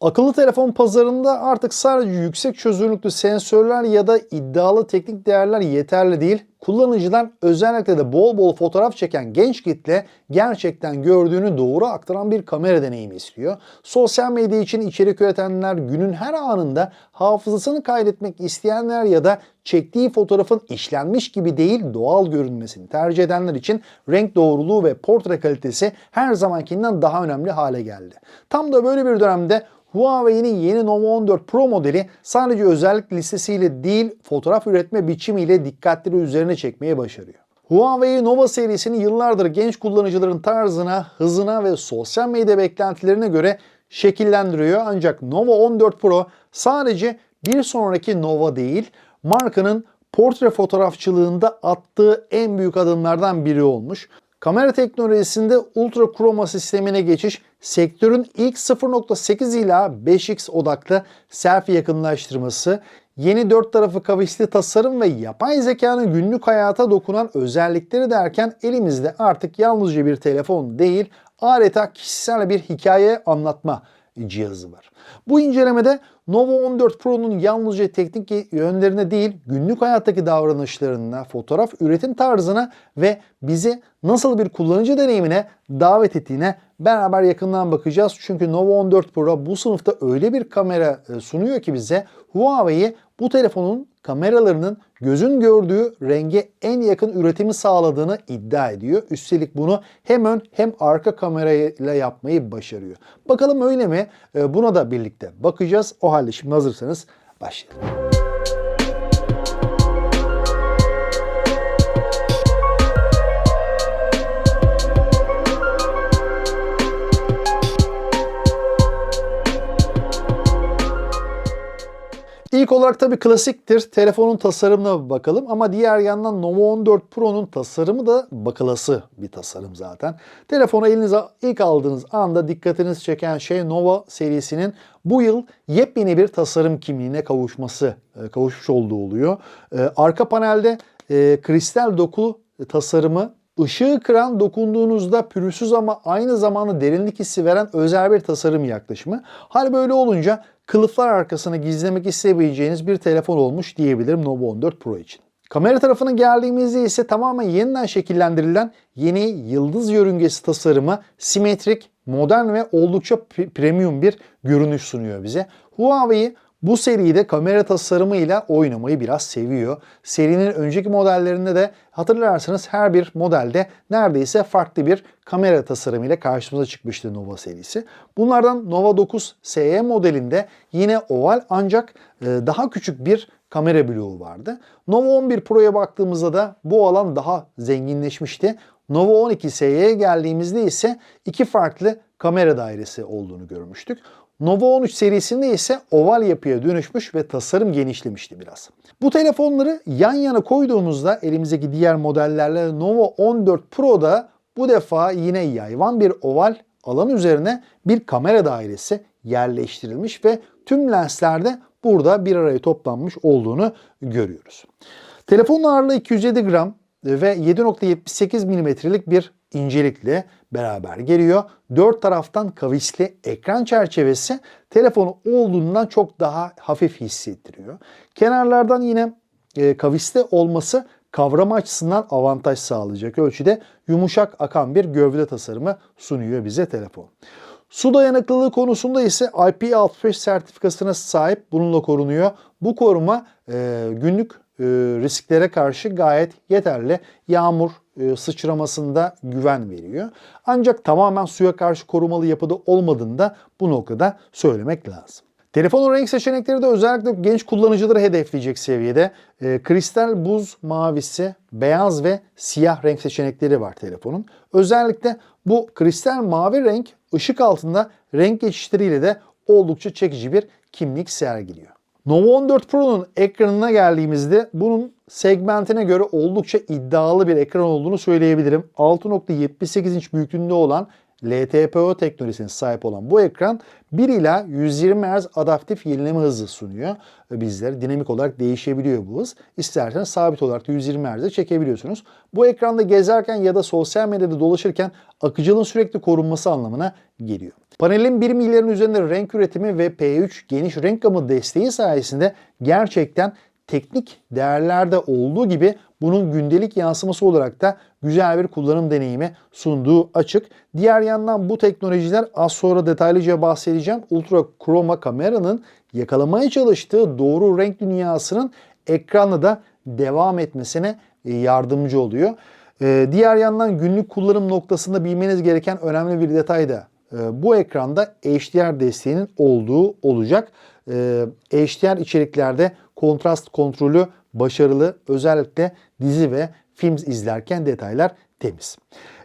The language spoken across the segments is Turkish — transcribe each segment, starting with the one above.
Akıllı telefon pazarında artık sadece yüksek çözünürlüklü sensörler ya da iddialı teknik değerler yeterli değil. Kullanıcılar özellikle de bol bol fotoğraf çeken genç kitle gerçekten gördüğünü doğru aktaran bir kamera deneyimi istiyor. Sosyal medya için içerik üretenler günün her anında hafızasını kaydetmek isteyenler ya da çektiği fotoğrafın işlenmiş gibi değil doğal görünmesini tercih edenler için renk doğruluğu ve portre kalitesi her zamankinden daha önemli hale geldi. Tam da böyle bir dönemde Huawei'nin yeni Nova 14 Pro modeli sadece özellik listesiyle değil fotoğraf üretme biçimiyle dikkatleri üzerine çekmeye başarıyor. Huawei Nova serisini yıllardır genç kullanıcıların tarzına, hızına ve sosyal medya beklentilerine göre şekillendiriyor. Ancak Nova 14 Pro sadece bir sonraki Nova değil, markanın portre fotoğrafçılığında attığı en büyük adımlardan biri olmuş. Kamera teknolojisinde ultra kroma sistemine geçiş sektörün ilk 0.8 ila 5x odaklı selfie yakınlaştırması, yeni dört tarafı kavisli tasarım ve yapay zekanın günlük hayata dokunan özellikleri derken elimizde artık yalnızca bir telefon değil, adeta kişisel bir hikaye anlatma cihazı var. Bu incelemede Nova 14 Pro'nun yalnızca teknik yönlerine değil, günlük hayattaki davranışlarına, fotoğraf üretim tarzına ve bizi nasıl bir kullanıcı deneyimine davet ettiğine beraber yakından bakacağız. Çünkü Nova 14 Pro bu sınıfta öyle bir kamera e, sunuyor ki bize Huawei bu telefonun kameralarının gözün gördüğü renge en yakın üretimi sağladığını iddia ediyor. Üstelik bunu hem ön hem arka kamerayla yapmayı başarıyor. Bakalım öyle mi? E, Buna da birlikte bakacağız. O halde şimdi hazırsanız başlayalım. İlk olarak tabii klasiktir. Telefonun tasarımına bakalım ama diğer yandan Nova 14 Pro'nun tasarımı da bakılası bir tasarım zaten. Telefonu elinize ilk aldığınız anda dikkatinizi çeken şey Nova serisinin bu yıl yepyeni bir tasarım kimliğine kavuşması, e, kavuşmuş olduğu oluyor. E, Arka panelde e, kristal doku tasarımı Işığı kıran dokunduğunuzda pürüzsüz ama aynı zamanda derinlik hissi veren özel bir tasarım yaklaşımı. Hal böyle olunca kılıflar arkasını gizlemek isteyebileceğiniz bir telefon olmuş diyebilirim Nova 14 Pro için. Kamera tarafına geldiğimizde ise tamamen yeniden şekillendirilen yeni yıldız yörüngesi tasarımı simetrik, modern ve oldukça premium bir görünüş sunuyor bize. Huawei bu seride kamera tasarımıyla oynamayı biraz seviyor. Serinin önceki modellerinde de hatırlarsanız her bir modelde neredeyse farklı bir kamera tasarımıyla karşımıza çıkmıştı Nova serisi. Bunlardan Nova 9 SE modelinde yine oval ancak e, daha küçük bir kamera bloğu vardı. Nova 11 Pro'ya baktığımızda da bu alan daha zenginleşmişti. Nova 12 SE'ye geldiğimizde ise iki farklı kamera dairesi olduğunu görmüştük. Nova 13 serisinde ise oval yapıya dönüşmüş ve tasarım genişlemişti biraz. Bu telefonları yan yana koyduğumuzda elimizdeki diğer modellerle Nova 14 Pro'da bu defa yine yayvan bir oval alan üzerine bir kamera dairesi yerleştirilmiş ve tüm lenslerde burada bir araya toplanmış olduğunu görüyoruz. Telefonun ağırlığı 207 gram ve 7.78 milimetrelik bir incelikle beraber geliyor. Dört taraftan kavisli ekran çerçevesi telefonu olduğundan çok daha hafif hissettiriyor. Kenarlardan yine e, kavisli olması kavrama açısından avantaj sağlayacak ölçüde yumuşak akan bir gövde tasarımı sunuyor bize telefon. Su dayanıklılığı konusunda ise IP65 sertifikasına sahip bununla korunuyor. Bu koruma e, günlük risklere karşı gayet yeterli. Yağmur e, sıçramasında güven veriyor. Ancak tamamen suya karşı korumalı yapıda olmadığını da bu noktada söylemek lazım. Telefonun renk seçenekleri de özellikle genç kullanıcıları hedefleyecek seviyede. E, kristal buz mavisi, beyaz ve siyah renk seçenekleri var telefonun. Özellikle bu kristal mavi renk ışık altında renk geçişleriyle de oldukça çekici bir kimlik sergiliyor. Nova 14 Pro'nun ekranına geldiğimizde bunun segmentine göre oldukça iddialı bir ekran olduğunu söyleyebilirim. 6.78 inç büyüklüğünde olan LTPO teknolojisine sahip olan bu ekran 1 ila 120 Hz adaptif yenileme hızı sunuyor. Bizlere dinamik olarak değişebiliyor bu hız. İsterseniz sabit olarak da 120 Hz'e çekebiliyorsunuz. Bu ekranda gezerken ya da sosyal medyada dolaşırken akıcılığın sürekli korunması anlamına geliyor. Panelin 1 milyarın üzerinde renk üretimi ve P3 geniş renk gamı desteği sayesinde gerçekten teknik değerlerde olduğu gibi bunun gündelik yansıması olarak da güzel bir kullanım deneyimi sunduğu açık. Diğer yandan bu teknolojiler az sonra detaylıca bahsedeceğim. Ultra Chroma kameranın yakalamaya çalıştığı doğru renk dünyasının ekranla da devam etmesine yardımcı oluyor. Ee, diğer yandan günlük kullanım noktasında bilmeniz gereken önemli bir detay da e, bu ekranda HDR desteğinin olduğu olacak. Ee, HDR içeriklerde kontrast kontrolü başarılı. Özellikle dizi ve film izlerken detaylar temiz.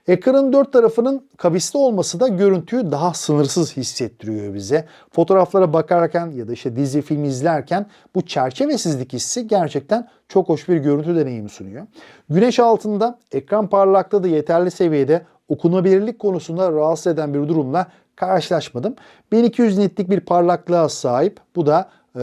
Ekranın dört tarafının kavisli olması da görüntüyü daha sınırsız hissettiriyor bize. Fotoğraflara bakarken ya da işte dizi film izlerken bu çerçevesizlik hissi gerçekten çok hoş bir görüntü deneyimi sunuyor. Güneş altında ekran parlaklığı da yeterli seviyede okunabilirlik konusunda rahatsız eden bir durumla karşılaşmadım. 1200 nitlik bir parlaklığa sahip. Bu da e,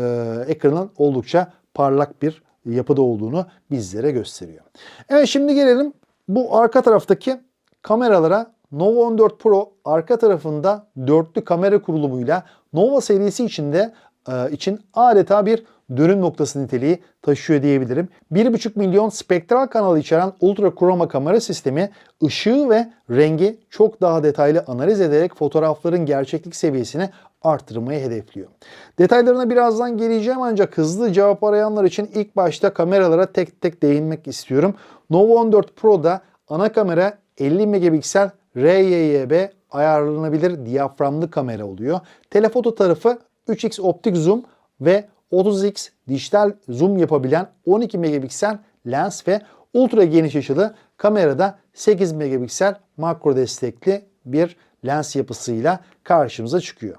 ekranın oldukça parlak bir yapıda olduğunu bizlere gösteriyor. Evet şimdi gelelim bu arka taraftaki kameralara Nova 14 Pro arka tarafında dörtlü kamera kurulumuyla Nova serisi içinde e, için adeta bir dönüm noktası niteliği taşıyor diyebilirim. 1,5 milyon spektral kanal içeren Ultra Chroma kamera sistemi ışığı ve rengi çok daha detaylı analiz ederek fotoğrafların gerçeklik seviyesini arttırmayı hedefliyor. Detaylarına birazdan geleceğim ancak hızlı cevap arayanlar için ilk başta kameralara tek tek değinmek istiyorum. Nova 14 Pro'da ana kamera 50 megapiksel RYYB ayarlanabilir diyaframlı kamera oluyor. Telefoto tarafı 3x optik zoom ve 30x dijital zoom yapabilen 12 megapiksel lens ve ultra geniş açılı kamerada 8 megapiksel makro destekli bir lens yapısıyla karşımıza çıkıyor.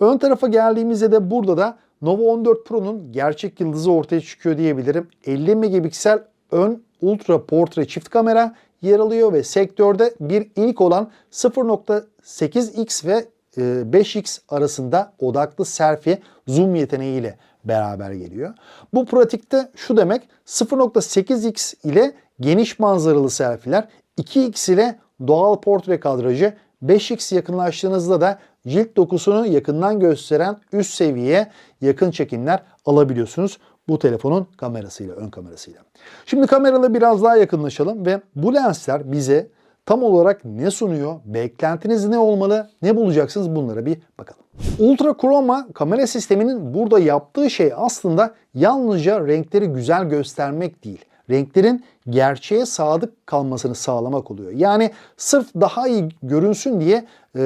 Ön tarafa geldiğimizde de burada da Nova 14 Pro'nun gerçek yıldızı ortaya çıkıyor diyebilirim. 50 megapiksel ön ultra portre çift kamera yer alıyor ve sektörde bir ilk olan 0.8x ve 5x arasında odaklı selfie zoom yeteneğiyle beraber geliyor. Bu pratikte şu demek 0.8x ile geniş manzaralı selfiler, 2x ile doğal portre kadrajı, 5x yakınlaştığınızda da cilt dokusunu yakından gösteren üst seviyeye yakın çekimler alabiliyorsunuz bu telefonun kamerasıyla, ön kamerasıyla. Şimdi kameralı biraz daha yakınlaşalım ve bu lensler bize tam olarak ne sunuyor, beklentiniz ne olmalı, ne bulacaksınız bunlara bir bakalım. Ultra Chroma kamera sisteminin burada yaptığı şey aslında yalnızca renkleri güzel göstermek değil. Renklerin gerçeğe sadık kalmasını sağlamak oluyor. Yani sırf daha iyi görünsün diye e,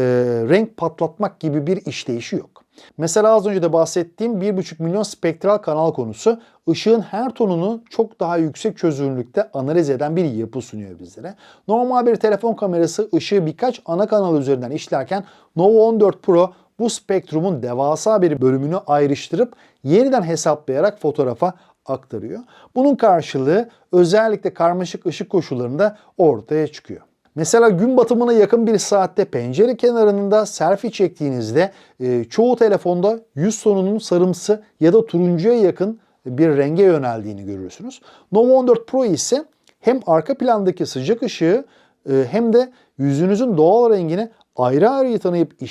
renk patlatmak gibi bir işleyişi yok. Mesela az önce de bahsettiğim 1,5 milyon spektral kanal konusu ışığın her tonunu çok daha yüksek çözünürlükte analiz eden bir yapı sunuyor bizlere. Normal bir telefon kamerası ışığı birkaç ana kanal üzerinden işlerken Nova 14 Pro bu spektrumun devasa bir bölümünü ayrıştırıp yeniden hesaplayarak fotoğrafa aktarıyor. Bunun karşılığı özellikle karmaşık ışık koşullarında ortaya çıkıyor. Mesela gün batımına yakın bir saatte pencere kenarında selfie çektiğinizde e, çoğu telefonda yüz tonunun sarımsı ya da turuncuya yakın bir renge yöneldiğini görürsünüz. Nova 14 Pro ise hem arka plandaki sıcak ışığı e, hem de yüzünüzün doğal rengini ayrı ayrı tanıyıp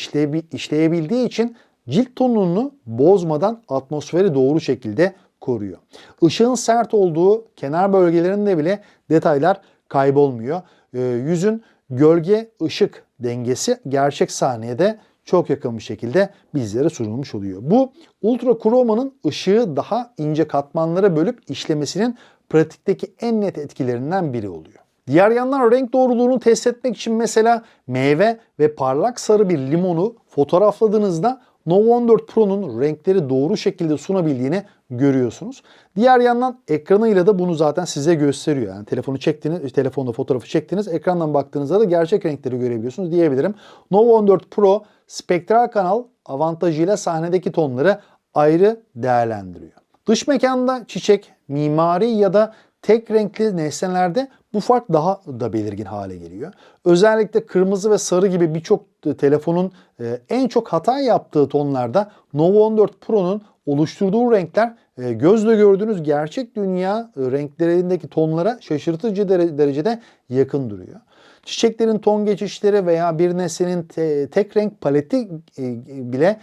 işleyebildiği için cilt tonunu bozmadan atmosferi doğru şekilde koruyor. Işığın sert olduğu kenar bölgelerinde bile detaylar kaybolmuyor. E, yüzün gölge ışık dengesi gerçek sahnede çok yakın bir şekilde bizlere sunulmuş oluyor. Bu ultra kroma'nın ışığı daha ince katmanlara bölüp işlemesinin pratikteki en net etkilerinden biri oluyor. Diğer yandan renk doğruluğunu test etmek için mesela meyve ve parlak sarı bir limonu fotoğrafladığınızda Nova 14 Pro'nun renkleri doğru şekilde sunabildiğini görüyorsunuz. Diğer yandan ekranıyla da bunu zaten size gösteriyor. Yani telefonu çektiniz, telefonda fotoğrafı çektiniz, ekrandan baktığınızda da gerçek renkleri görebiliyorsunuz diyebilirim. Nova 14 Pro spektral kanal avantajıyla sahnedeki tonları ayrı değerlendiriyor. Dış mekanda çiçek, mimari ya da tek renkli nesnelerde bu fark daha da belirgin hale geliyor. Özellikle kırmızı ve sarı gibi birçok telefonun e, en çok hata yaptığı tonlarda Nova 14 Pro'nun oluşturduğu renkler e, gözle gördüğünüz gerçek dünya e, renklerindeki tonlara şaşırtıcı dere- derecede yakın duruyor. Çiçeklerin ton geçişleri veya bir nesnenin te- tek renk paleti e, bile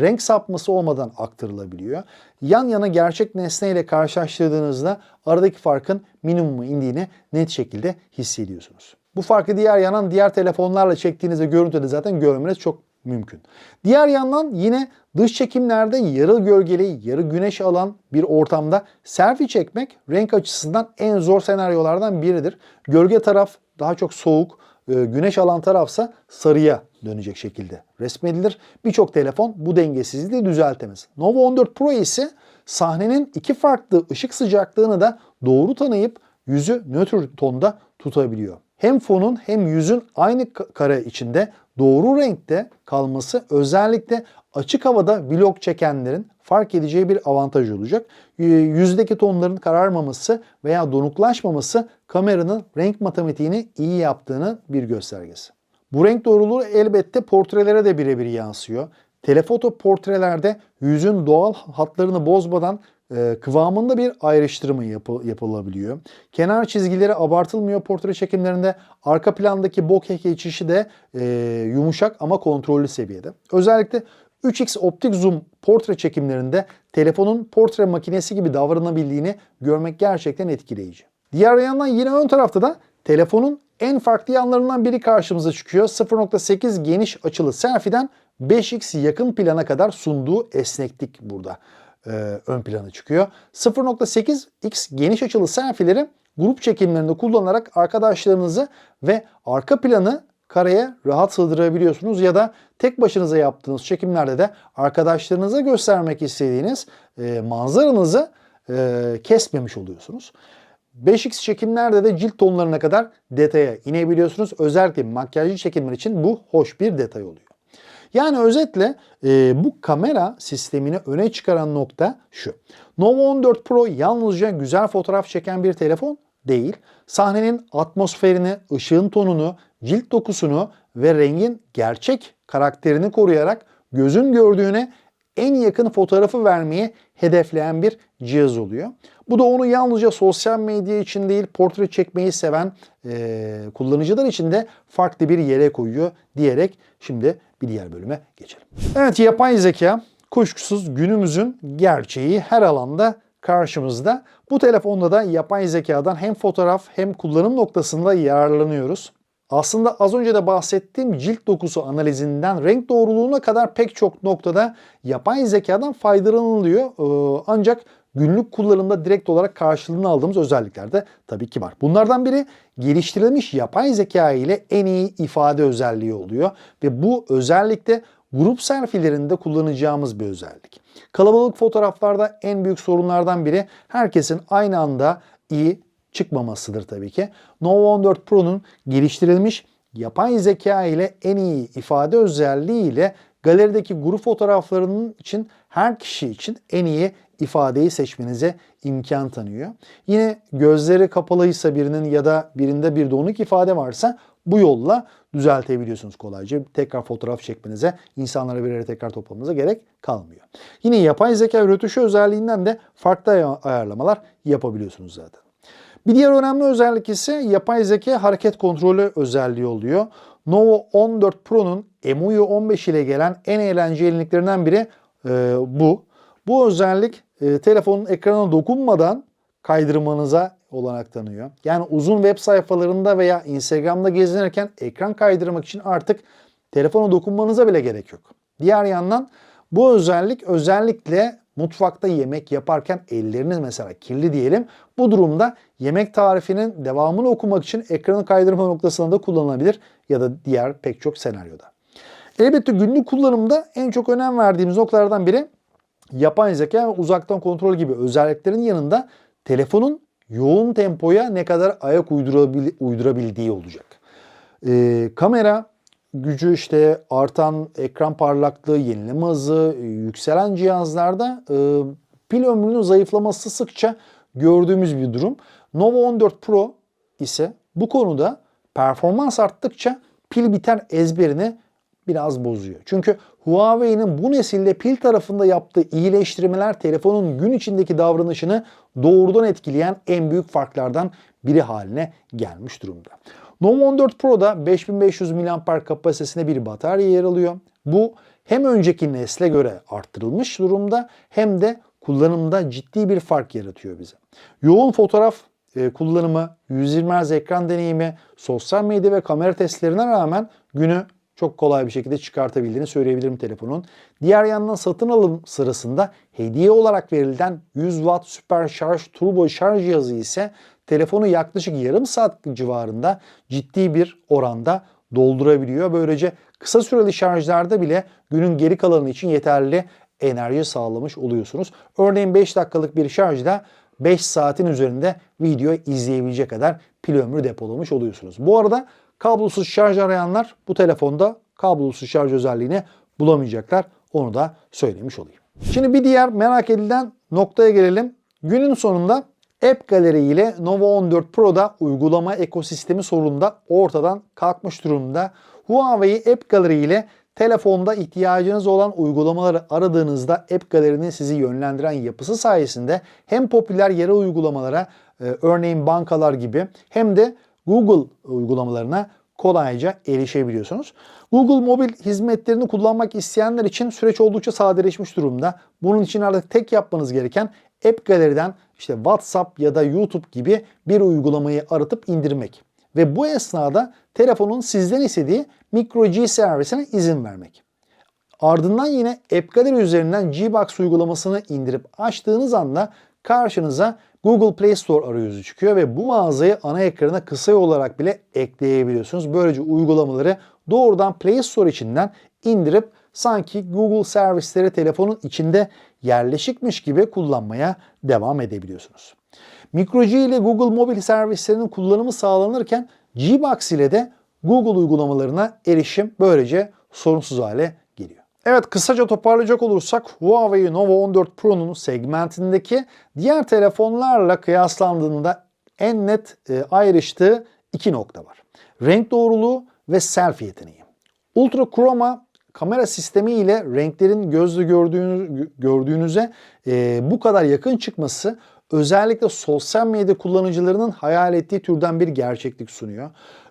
renk sapması olmadan aktarılabiliyor. Yan yana gerçek nesneyle karşılaştırdığınızda aradaki farkın minimuma indiğini net şekilde hissediyorsunuz. Bu farkı diğer yandan diğer telefonlarla çektiğinizde görüntüde zaten görmeniz çok mümkün. Diğer yandan yine dış çekimlerde yarı gölgeli, yarı güneş alan bir ortamda selfie çekmek renk açısından en zor senaryolardan biridir. Gölge taraf daha çok soğuk, e, güneş alan tarafsa sarıya dönecek şekilde resmedilir. Birçok telefon bu dengesizliği düzeltemez. Nova 14 Pro ise sahnenin iki farklı ışık sıcaklığını da doğru tanıyıp yüzü nötr tonda tutabiliyor. Hem fonun hem yüzün aynı ka- kare içinde doğru renkte kalması özellikle açık havada vlog çekenlerin fark edeceği bir avantaj olacak. Ee, Yüzdeki tonların kararmaması veya donuklaşmaması kameranın renk matematiğini iyi yaptığını bir göstergesi. Bu renk doğruluğu elbette portrelere de birebir yansıyor. Telefoto portrelerde yüzün doğal hatlarını bozmadan kıvamında bir ayrıştırma yapı- yapılabiliyor. Kenar çizgileri abartılmıyor portre çekimlerinde. Arka plandaki bokeh geçişi de e, yumuşak ama kontrollü seviyede. Özellikle 3x optik zoom portre çekimlerinde telefonun portre makinesi gibi davranabildiğini görmek gerçekten etkileyici. Diğer yandan yine ön tarafta da telefonun en farklı yanlarından biri karşımıza çıkıyor. 0.8 geniş açılı selfie'den 5x yakın plana kadar sunduğu esneklik burada e, ön plana çıkıyor. 0.8x geniş açılı selfie'leri grup çekimlerinde kullanarak arkadaşlarınızı ve arka planı kareye rahat sığdırabiliyorsunuz ya da tek başınıza yaptığınız çekimlerde de arkadaşlarınıza göstermek istediğiniz e, manzaranızı e, kesmemiş oluyorsunuz. 5x çekimlerde de cilt tonlarına kadar detaya inebiliyorsunuz. Özellikle makyajlı çekimler için bu hoş bir detay oluyor. Yani özetle e, bu kamera sistemini öne çıkaran nokta şu. Nova 14 Pro yalnızca güzel fotoğraf çeken bir telefon değil. Sahnenin atmosferini, ışığın tonunu, cilt dokusunu ve rengin gerçek karakterini koruyarak gözün gördüğüne en yakın fotoğrafı vermeyi hedefleyen bir cihaz oluyor. Bu da onu yalnızca sosyal medya için değil portre çekmeyi seven e, kullanıcılar için de farklı bir yere koyuyor diyerek şimdi bir diğer bölüme geçelim. Evet yapay zeka kuşkusuz günümüzün gerçeği her alanda karşımızda. Bu telefonda da yapay zekadan hem fotoğraf hem kullanım noktasında yararlanıyoruz. Aslında az önce de bahsettiğim cilt dokusu analizinden renk doğruluğuna kadar pek çok noktada yapay zekadan faydalanılıyor. Ee, Ancak günlük kullanımda direkt olarak karşılığını aldığımız özellikler de tabii ki var. Bunlardan biri geliştirilmiş yapay zeka ile en iyi ifade özelliği oluyor ve bu özellikle grup selfie'lerinde kullanacağımız bir özellik. Kalabalık fotoğraflarda en büyük sorunlardan biri herkesin aynı anda iyi çıkmamasıdır tabii ki. Nova 14 Pro'nun geliştirilmiş yapay zeka ile en iyi ifade özelliği ile galerideki grup fotoğraflarının için her kişi için en iyi ifadeyi seçmenize imkan tanıyor. Yine gözleri kapalıysa birinin ya da birinde bir donuk ifade varsa bu yolla düzeltebiliyorsunuz kolayca. Tekrar fotoğraf çekmenize, insanlara bir yere tekrar toplamanıza gerek kalmıyor. Yine yapay zeka rötuşu özelliğinden de farklı ay- ayarlamalar yapabiliyorsunuz zaten. Bir diğer önemli özellik ise yapay zeka hareket kontrolü özelliği oluyor. Nova 14 Pro'nun MUI 15 ile gelen en eğlenceli yeniliklerinden biri e, bu. Bu özellik e, telefonun ekranına dokunmadan kaydırmanıza olanak tanıyor. Yani uzun web sayfalarında veya Instagram'da gezinirken ekran kaydırmak için artık telefona dokunmanıza bile gerek yok. Diğer yandan bu özellik özellikle mutfakta yemek yaparken elleriniz mesela kirli diyelim. Bu durumda yemek tarifinin devamını okumak için ekranı kaydırma noktasında da kullanılabilir ya da diğer pek çok senaryoda. Elbette günlük kullanımda en çok önem verdiğimiz noktalardan biri yapay zeka ve uzaktan kontrol gibi özelliklerin yanında telefonun yoğun tempoya ne kadar ayak uydurabil- uydurabildiği olacak. Ee, kamera gücü işte artan ekran parlaklığı, yenileme hızı, yükselen cihazlarda e, pil ömrünün zayıflaması sıkça gördüğümüz bir durum. Nova 14 Pro ise bu konuda performans arttıkça pil biter ezberini biraz bozuyor. Çünkü Huawei'nin bu nesilde pil tarafında yaptığı iyileştirmeler telefonun gün içindeki davranışını doğrudan etkileyen en büyük farklardan biri haline gelmiş durumda. Nova 14 Pro'da 5500 mAh kapasitesinde bir batarya yer alıyor. Bu hem önceki nesle göre arttırılmış durumda hem de kullanımda ciddi bir fark yaratıyor bize. Yoğun fotoğraf e, kullanımı, 120 Hz ekran deneyimi, sosyal medya ve kamera testlerine rağmen günü çok kolay bir şekilde çıkartabildiğini söyleyebilirim telefonun. Diğer yandan satın alım sırasında hediye olarak verilen 100 Watt süper şarj turbo şarj cihazı ise telefonu yaklaşık yarım saat civarında ciddi bir oranda doldurabiliyor. Böylece kısa süreli şarjlarda bile günün geri kalanı için yeterli enerji sağlamış oluyorsunuz. Örneğin 5 dakikalık bir şarjda 5 saatin üzerinde video izleyebilecek kadar pil ömrü depolamış oluyorsunuz. Bu arada kablosuz şarj arayanlar bu telefonda kablosuz şarj özelliğini bulamayacaklar. Onu da söylemiş olayım. Şimdi bir diğer merak edilen noktaya gelelim. Günün sonunda App Gallery ile Nova 14 Pro'da uygulama ekosistemi sorununda ortadan kalkmış durumda. Huawei App Gallery ile telefonda ihtiyacınız olan uygulamaları aradığınızda App Gallery'nin sizi yönlendiren yapısı sayesinde hem popüler yerel uygulamalara e, örneğin bankalar gibi hem de Google uygulamalarına kolayca erişebiliyorsunuz. Google mobil hizmetlerini kullanmak isteyenler için süreç oldukça sadeleşmiş durumda. Bunun için artık tek yapmanız gereken App Gallery'den işte WhatsApp ya da YouTube gibi bir uygulamayı aratıp indirmek. Ve bu esnada telefonun sizden istediği micro G servisine izin vermek. Ardından yine App Gallery üzerinden Gbox uygulamasını indirip açtığınız anda karşınıza Google Play Store arayüzü çıkıyor ve bu mağazayı ana ekrana kısa olarak bile ekleyebiliyorsunuz. Böylece uygulamaları doğrudan Play Store içinden indirip sanki Google servisleri telefonun içinde yerleşikmiş gibi kullanmaya devam edebiliyorsunuz. MicroG ile Google mobil servislerinin kullanımı sağlanırken Gbox ile de Google uygulamalarına erişim böylece sorunsuz hale. Evet kısaca toparlayacak olursak Huawei Nova 14 Pro'nun segmentindeki diğer telefonlarla kıyaslandığında en net e, ayrıştığı iki nokta var. Renk doğruluğu ve selfie yeteneği. Ultra Chroma kamera sistemi ile renklerin gözle gördüğünüz, gördüğünüze e, bu kadar yakın çıkması özellikle sosyal medya kullanıcılarının hayal ettiği türden bir gerçeklik sunuyor.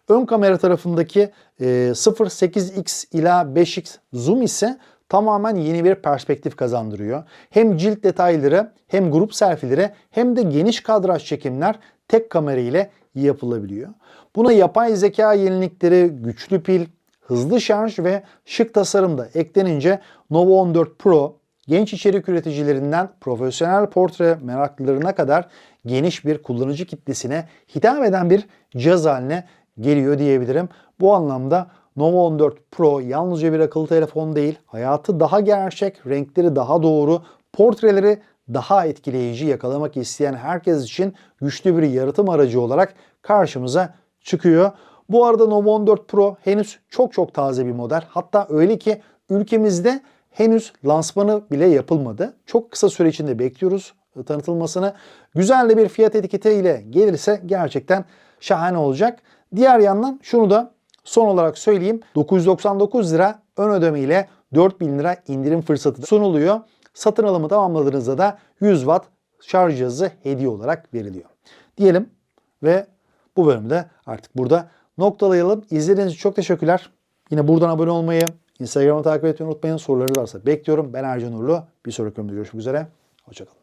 Ön kamera tarafındaki e, 0.8x ila 5x zoom ise tamamen yeni bir perspektif kazandırıyor. Hem cilt detayları hem grup selfie'leri hem de geniş kadraj çekimler tek kamera ile yapılabiliyor. Buna yapay zeka yenilikleri, güçlü pil, hızlı şarj ve şık tasarım da eklenince Nova 14 Pro genç içerik üreticilerinden profesyonel portre meraklılarına kadar geniş bir kullanıcı kitlesine hitap eden bir cihaz haline geliyor diyebilirim. Bu anlamda Nova 14 Pro yalnızca bir akıllı telefon değil, hayatı daha gerçek, renkleri daha doğru, portreleri daha etkileyici yakalamak isteyen herkes için güçlü bir yaratım aracı olarak karşımıza çıkıyor. Bu arada Nova 14 Pro henüz çok çok taze bir model. Hatta öyle ki ülkemizde henüz lansmanı bile yapılmadı. Çok kısa süre içinde bekliyoruz tanıtılmasını. Güzel de bir fiyat etiketiyle gelirse gerçekten şahane olacak. Diğer yandan şunu da son olarak söyleyeyim. 999 lira ön ödeme ile 4000 lira indirim fırsatı sunuluyor. Satın alımı tamamladığınızda da 100 watt şarj cihazı hediye olarak veriliyor. Diyelim ve bu bölümde artık burada noktalayalım. İzlediğiniz için çok teşekkürler. Yine buradan abone olmayı, Instagram'ı takip etmeyi unutmayın. Sorularınız varsa bekliyorum. Ben Ercan Uğurlu. Bir sonraki bölümde görüşmek üzere. Hoşçakalın.